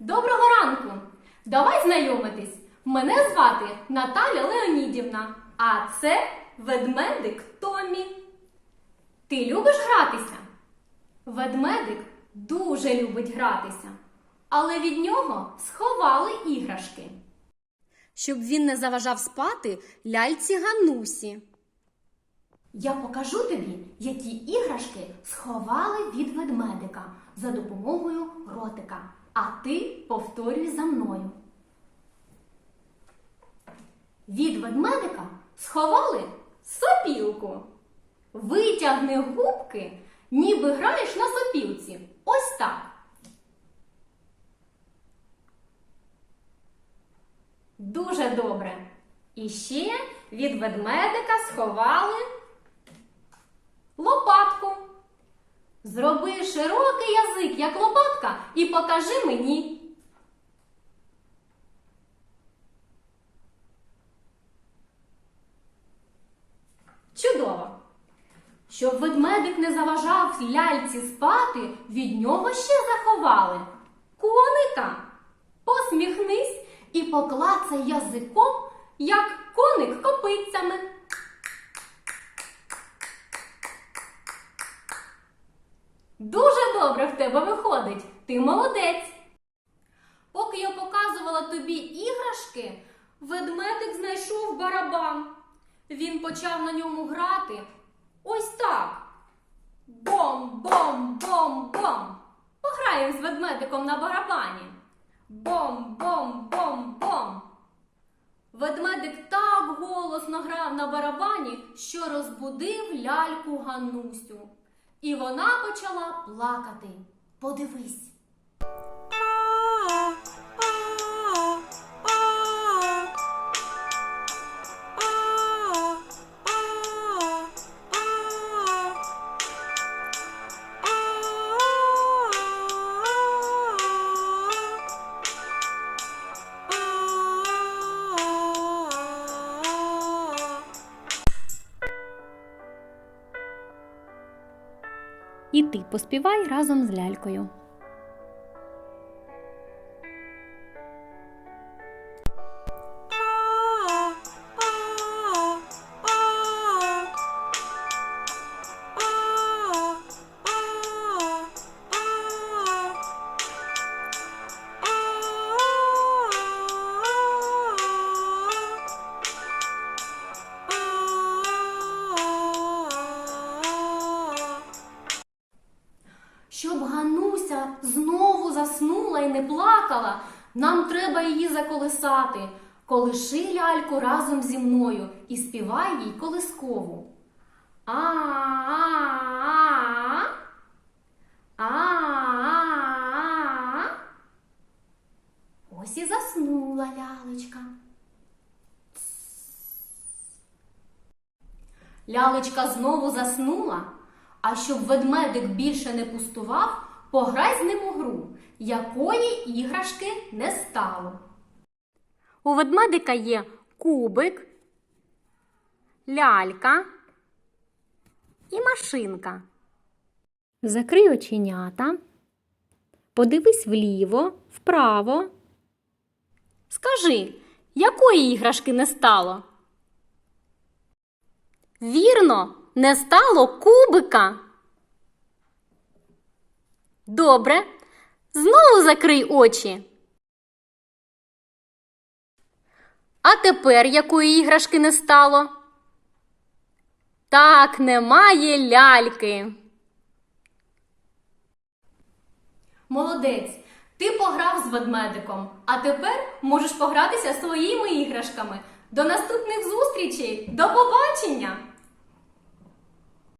Доброго ранку! Давай знайомитись. Мене звати Наталя Леонідівна, а це ведмедик Томі. Ти любиш гратися? Ведмедик дуже любить гратися, але від нього сховали іграшки. Щоб він не заважав спати ляльці Ганусі. Я покажу тобі, які іграшки сховали від ведмедика за допомогою ротика. А ти повторюй за мною. Від ведмедика сховали сопілку. Витягни губки, ніби граєш на сопілці. Ось так. Дуже добре. І ще від ведмедика сховали лопатку. Зроби широкий язик, як лопатка, і покажи мені. Чудово! Щоб ведмедик не заважав ляльці спати, від нього ще заховали коника. Посміхнись і поклацай язиком, як коник Ти молодець. Поки я показувала тобі іграшки, ведмедик знайшов барабан. Він почав на ньому грати. Ось так. Бом-бом-бом-бом. Пограємо з ведмедиком на барабані. Бом-бом-бом-бом. Ведмедик так голосно грав на барабані, що розбудив ляльку Ганусю. І вона почала плакати. Подивись. І ти поспівай разом з лялькою. Знову заснула і не плакала, нам треба її заколисати. Колиши ляльку разом зі мною і співай їй колискову. А-а-а. А-а-а. Ось і заснула лялечка. Лялечка знову заснула, а щоб ведмедик більше не пустував, пограй з ним у гру, якої іграшки не стало. У ведмедика є кубик, лялька і машинка. Закрий оченята, подивись вліво, вправо. Скажи, якої іграшки не стало? Вірно, не стало кубика. Добре. Знову закрий очі. А тепер якої іграшки не стало? Так, немає ляльки. Молодець. Ти пограв з ведмедиком, а тепер можеш погратися своїми іграшками. До наступних зустрічей! До побачення!